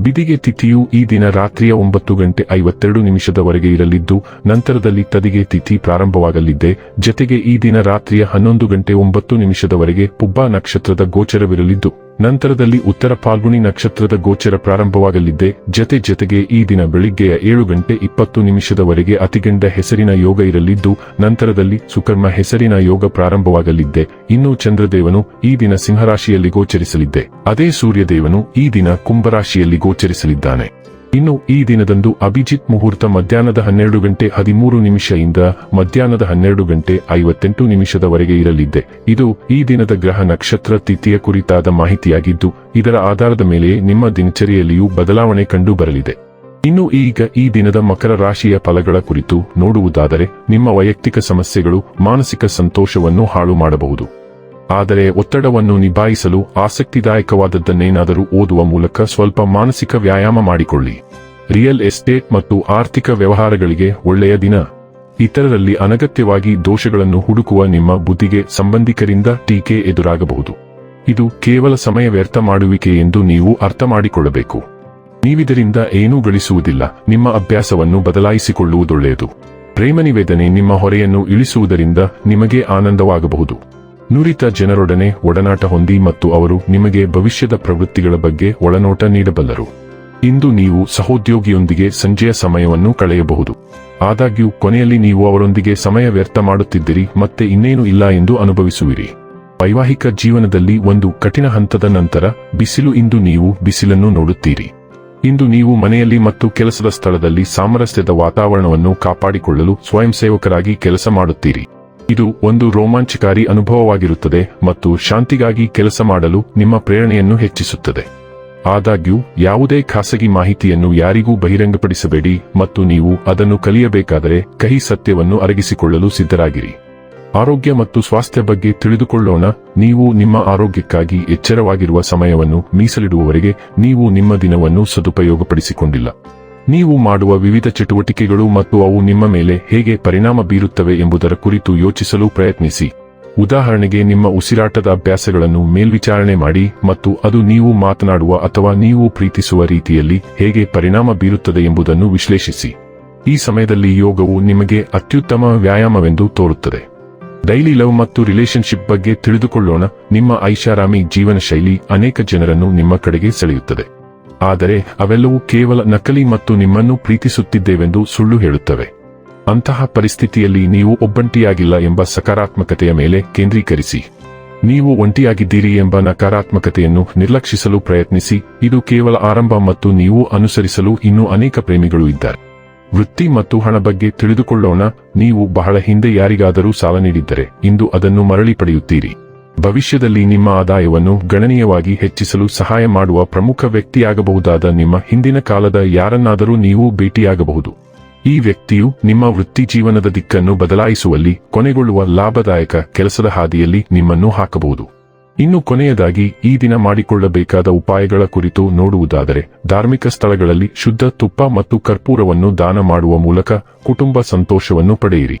ಬಿದಿಗೆ ತಿಥಿಯು ಈ ದಿನ ರಾತ್ರಿಯ ಒಂಬತ್ತು ಗಂಟೆ ಐವತ್ತೆರಡು ನಿಮಿಷದವರೆಗೆ ಇರಲಿದ್ದು, ನಂತರದಲ್ಲಿ ತದಿಗೆ ತಿಥಿ ಪ್ರಾರಂಭವಾಗಲಿದ್ದೆ. ಜತೆಗೆ ಈ ದಿನ ರಾತ್ರಿಯ ಹನ್ನೊಂದು ಗಂಟೆ ಒಂಬತ್ತು ನಿಮಿಷದವರೆಗೆ ಪುಬ್ಬಾ ನಕ್ಷತ್ರದ ಗೋಚರವಿರಲಿದ್ದು. ನಂತರದಲ್ಲಿ ಉತ್ತರ ಫಾಲ್ಗುಣಿ ನಕ್ಷತ್ರದ ಗೋಚರ ಪ್ರಾರಂಭವಾಗಲಿದ್ದೆ ಜತೆ ಜತೆಗೆ ಈ ದಿನ ಬೆಳಿಗ್ಗೆಯ ಏಳು ಗಂಟೆ ಇಪ್ಪತ್ತು ನಿಮಿಷದವರೆಗೆ ಅತಿಗಂಡ ಹೆಸರಿನ ಯೋಗ ಇರಲಿದ್ದು, ನಂತರದಲ್ಲಿ ಸುಕರ್ಮ ಹೆಸರಿನ ಯೋಗ ಪ್ರಾರಂಭವಾಗಲಿದ್ದೆ ಇನ್ನು ಚಂದ್ರದೇವನು ಈ ದಿನ ಸಿಂಹರಾಶಿಯಲ್ಲಿ ಗೋಚರಿಸಲಿದ್ದೆ ಅದೇ ಸೂರ್ಯದೇವನು ಈ ದಿನ ಕುಂಭರಾಶಿಯಲ್ಲಿ ಗೋಚರಿಸಲಿದ್ದಾನೆ. ಇನ್ನು ಈ ದಿನದಂದು ಅಭಿಜಿತ್ ಮುಹೂರ್ತ ಮಧ್ಯಾಹ್ನದ ಹನ್ನೆರಡು ಗಂಟೆ ಹದಿಮೂರು ನಿಮಿಷದಿಂದ ಮಧ್ಯಾಹ್ನದ ಹನ್ನೆರಡು ಗಂಟೆ ಐವತ್ತೆಂಟು ನಿಮಿಷದವರೆಗೆ ಇರಲಿದ್ದೆ ಇದು ಈ ದಿನದ ಗ್ರಹ ನಕ್ಷತ್ರ ತಿಥಿಯ ಕುರಿತಾದ ಮಾಹಿತಿಯಾಗಿದ್ದು, ಇದರ ಆಧಾರದ ಮೇಲೆ ನಿಮ್ಮ ದಿನಚರಿಯಲ್ಲಿಯೂ ಬದಲಾವಣೆ ಕಂಡು ಬರಲಿದೆ ಇನ್ನು ಈಗ ಈ ದಿನದ ಮಕರ ರಾಶಿಯ ಫಲಗಳ ಕುರಿತು ನೋಡುವುದಾದರೆ, ನಿಮ್ಮ ವೈಯಕ್ತಿಕ ಸಮಸ್ಯೆಗಳು, ಮಾನಸಿಕ ಸಂತೋಷವನ್ನು ಹಾಳು ಮಾಡಬಹುದು. ಆದರೆ ಒತ್ತಡವನ್ನು ನಿಭಾಯಿಸಲು ಆಸಕ್ತಿದಾಯಕವಾದದ್ದನ್ನೇನಾದರೂ ಓದುವ ಮೂಲಕ ಸ್ವಲ್ಪ ಮಾನಸಿಕ ವ್ಯಾಯಾಮ ಮಾಡಿಕೊಳ್ಳಿ. ರಿಯಲ್ ಎಸ್ಟೇಟ್ ಮತ್ತು ಆರ್ಥಿಕ ವ್ಯವಹಾರಗಳಿಗೆ ಒಳ್ಳೆಯ ದಿನ. ಇತರರಲ್ಲಿ ಅನಗತ್ಯವಾಗಿ ದೋಷಗಳನ್ನು ಹುಡುಕುವ ನಿಮ್ಮ ಬುದ್ಧಿಗೆ ಸಂಬಂಧಿಕರಿಂದ ಟೀಕೆ ಎದುರಾಗಬಹುದು. ಇದು ಕೇವಲ ಸಮಯ ವ್ಯರ್ಥ ಮಾಡುವಿಕೆ ಎಂದು ನೀವು ಅರ್ಥ ಮಾಡಿಕೊಳ್ಳಬೇಕು ನೀವಿದರಿಂದ ಏನೂ ಗಳಿಸುವುದಿಲ್ಲ. ನಿಮ್ಮ ಅಭ್ಯಾಸವನ್ನು ಬದಲಾಯಿಸಿಕೊಳ್ಳುವುದೊಳ್ಳೆಯದು ಪ್ರೇಮ ನಿವೇದನೆ ನಿಮ್ಮ ಹೊರೆಯನ್ನು ಇಳಿಸುವುದರಿಂದ ನಿಮಗೆ ಆನಂದವಾಗಬಹುದು. ನುರಿತ ಜನರೊಡನೆ ಒಡನಾಟ ಹೊಂದಿ ಮತ್ತು ಅವರು ನಿಮಗೆ ಭವಿಷ್ಯದ ಪ್ರವೃತ್ತಿಗಳ ಬಗ್ಗೆ ಒಳನೋಟ ನೀಡಬಲ್ಲರು. ಇಂದು ನೀವು ಸಹೋದ್ಯೋಗಿಯೊಂದಿಗೆ ಸಂಜೆಯ ಸಮಯವನ್ನು ಕಳೆಯಬಹುದು. ಆದಾಗ್ಯೂ, ಕೊನೆಯಲ್ಲಿ ನೀವು ಅವರೊಂದಿಗೆ ಸಮಯ ವ್ಯರ್ಥ ಮಾಡುತ್ತಿದ್ದೀರಿ ಮತ್ತೆ ಇನ್ನೇನು ಇಲ್ಲ ಎಂದು ಅನುಭವಿಸುವಿರಿ. ವೈವಾಹಿಕ ಜೀವನದಲ್ಲಿ ಒಂದು ಕಠಿಣ ಹಂತದ ನಂತರ ಬಿಸಿಲು ಇಂದು ನೀವು ಬಿಸಿಲನ್ನು ನೋಡುತ್ತೀರಿ. ಇಂದು ನೀವು ಮನೆಯಲ್ಲಿ ಮತ್ತು ಕೆಲಸದ ಸ್ಥಳದಲ್ಲಿ ಸಾಮರಸ್ಯದ ವಾತಾವರಣವನ್ನು ಕಾಪಾಡಿಕೊಳ್ಳಲು ಸ್ವಯಂ ಸೇವಕರಾಗಿ ಕೆಲಸ ಮಾಡುತ್ತೀರಿ. ಇದು ಒಂದು ರೋಮಾಂಚಕಾರಿ ಅನುಭವವಾಗಿರುತ್ತದೆ ಮತ್ತು ಶಾಂತಿಗಾಗಿ ಕೆಲಸ ಮಾಡಲು ನಿಮ್ಮ ಪ್ರೇರಣೆಯನ್ನು ಹೆಚ್ಚಿಸುತ್ತದೆ. ಆದಾಗ್ಯೂ, ಯಾವುದೇ ಖಾಸಗಿ ಮಾಹಿತಿಯನ್ನು ಯಾರಿಗೂ ಬಹಿರಂಗಪಡಿಸಬೇಡಿ ಮತ್ತು ನೀವು ಅದನ್ನು ಕಲಿಯಬೇಕಾದರೆ ಕಹಿ ಸತ್ಯವನ್ನು ಅರಗಿಸಿಕೊಳ್ಳಲು ಸಿದ್ಧರಾಗಿರಿ. ಆರೋಗ್ಯ ಮತ್ತು ಸ್ವಾಸ್ಥ್ಯ ಬಗ್ಗೆ ತಿಳಿದುಕೊಳ್ಳೋಣ, ನೀವು ನಿಮ್ಮ ಆರೋಗ್ಯಕ್ಕಾಗಿ ಎಚ್ಚರವಾಗಿರುವ ಸಮಯವನ್ನು ಮೀಸಲಿಡುವವರೆಗೆ ನೀವು ನಿಮ್ಮ ದಿನವನ್ನು ಸದುಪಯೋಗಪಡಿಸಿಕೊಂಡಿಲ್ಲ. ನೀವು ಮಾಡುವ ವಿವಿಧ ಚಟುವಟಿಕೆಗಳು ಮತ್ತು ಅವು ನಿಮ್ಮ ಮೇಲೆ ಹೇಗೆ ಪರಿಣಾಮ ಬೀರುತ್ತವೆ ಎಂಬುದರ ಕುರಿತು ಯೋಚಿಸಲು ಪ್ರಯತ್ನಿಸಿ. ಉದಾಹರಣೆಗೆ ನಿಮ್ಮ ಉಸಿರಾಟದ ಅಭ್ಯಾಸಗಳನ್ನು ಮೇಲ್ವಿಚಾರಣೆ ಮಾಡಿ ಮತ್ತು ಅದು ನೀವು ಮಾತನಾಡುವ ಅಥವಾ ನೀವು ಪ್ರೀತಿಸುವ ರೀತಿಯಲ್ಲಿ ಹೇಗೆ ಪರಿಣಾಮ ಬೀರುತ್ತದೆ ಎಂಬುದನ್ನು ವಿಶ್ಲೇಷಿಸಿ. ಈ ಸಮಯದಲ್ಲಿ ಯೋಗವು ನಿಮಗೆ ಅತ್ಯುತ್ತಮ ವ್ಯಾಯಾಮವೆಂದು ತೋರುತ್ತದೆ. ಡೈಲಿ ಲವ್ ಮತ್ತು ರಿಲೇಶನ್ಶಿಪ್ ಬಗ್ಗೆ ತಿಳಿದುಕೊಳ್ಳೋಣ. ನಿಮ್ಮ ಐಷಾರಾಮಿ ಜೀವನ ಶೈಲಿ ಅನೇಕ ಜನರನ್ನು ನಿಮ್ಮ ಕಡೆಗೆ ಸೆಳೆಯುತ್ತದೆ. ಆದರೆ ಅವೆಲ್ಲವೂ ಕೇವಲ ನಕಲಿ ಮತ್ತು ನಿಮ್ಮನ್ನು ಪ್ರೀತಿಸುತ್ತಿದ್ದೇವೆಂದು ಸುಳ್ಳು ಹೇಳುತ್ತವೆ. ಅಂತಹ ಪರಿಸ್ಥಿತಿಯಲ್ಲಿ ನೀವು ಒಬ್ಬಂಟಿಯಾಗಿಲ್ಲ ಎಂಬ ಸಕಾರಾತ್ಮಕತೆಯ ಮೇಲೆ ಕೇಂದ್ರೀಕರಿಸಿ. ನೀವು ಒಂಟಿಯಾಗಿದ್ದೀರಿ ಎಂಬ ನಕಾರಾತ್ಮಕತೆಯನ್ನು ನಿರ್ಲಕ್ಷಿಸಲು ಪ್ರಯತ್ನಿಸಿ. ಇದು ಕೇವಲ ಆರಂಭ ಮತ್ತು ನೀವು ಅನುಸರಿಸಲು ಇನ್ನೂ ಅನೇಕ ಪ್ರೇಮಿಗಳು ಇದ್ದಾರೆ. ವೃತ್ತಿ ಮತ್ತು ಹಣ ಬಗ್ಗೆ ತಿಳಿದುಕೊಳ್ಳೋಣ. ನೀವು ಬಹಳ ಹಿಂದೆ ಯಾರಿಗಾದರೂ ಸಾಲ ನೀಡಿದ್ದರೆ ಇಂದು ಅದನ್ನು ಮರಳಿ ಪಡೆಯುತ್ತೀರಿ. ಭವಿಷ್ಯದಲ್ಲಿ ನಿಮ್ಮ ಆದಾಯವನ್ನು ಗಣನೀಯವಾಗಿ ಹೆಚ್ಚಿಸಲು ಸಹಾಯ ಮಾಡುವ ಪ್ರಮುಖ ವ್ಯಕ್ತಿಯಾಗಬಹುದಾದ ನಿಮ್ಮ ಹಿಂದಿನ ಕಾಲದ ಯಾರನ್ನಾದರೂ ನೀವು ಭೇಟಿಯಾಗಬಹುದು. ಈ ವ್ಯಕ್ತಿಯು ನಿಮ್ಮ ವೃತ್ತಿ ಜೀವನದ ದಿಕ್ಕನ್ನು ಬದಲಾಯಿಸುವಲ್ಲಿ ಕೊನೆಗೊಳ್ಳುವ ಲಾಭದಾಯಕ ಕೆಲಸದ ಹಾದಿಯಲ್ಲಿ ನಿಮ್ಮನ್ನು ಹಾಕಬಹುದು. ಇನ್ನು ಕೊನೆಯದಾಗಿ, ಈ ದಿನ ಮಾಡಿಕೊಳ್ಳಬೇಕಾದ ಉಪಾಯಗಳ ಕುರಿತು ನೋಡುವುದಾದರೆ, ಧಾರ್ಮಿಕ ಸ್ಥಳಗಳಲ್ಲಿ ಶುದ್ಧ ತುಪ್ಪ ಮತ್ತು ಕರ್ಪೂರವನ್ನು ದಾನ ಮಾಡುವ ಮೂಲಕ ಕುಟುಂಬ ಸಂತೋಷವನ್ನು ಪಡೆಯಿರಿ.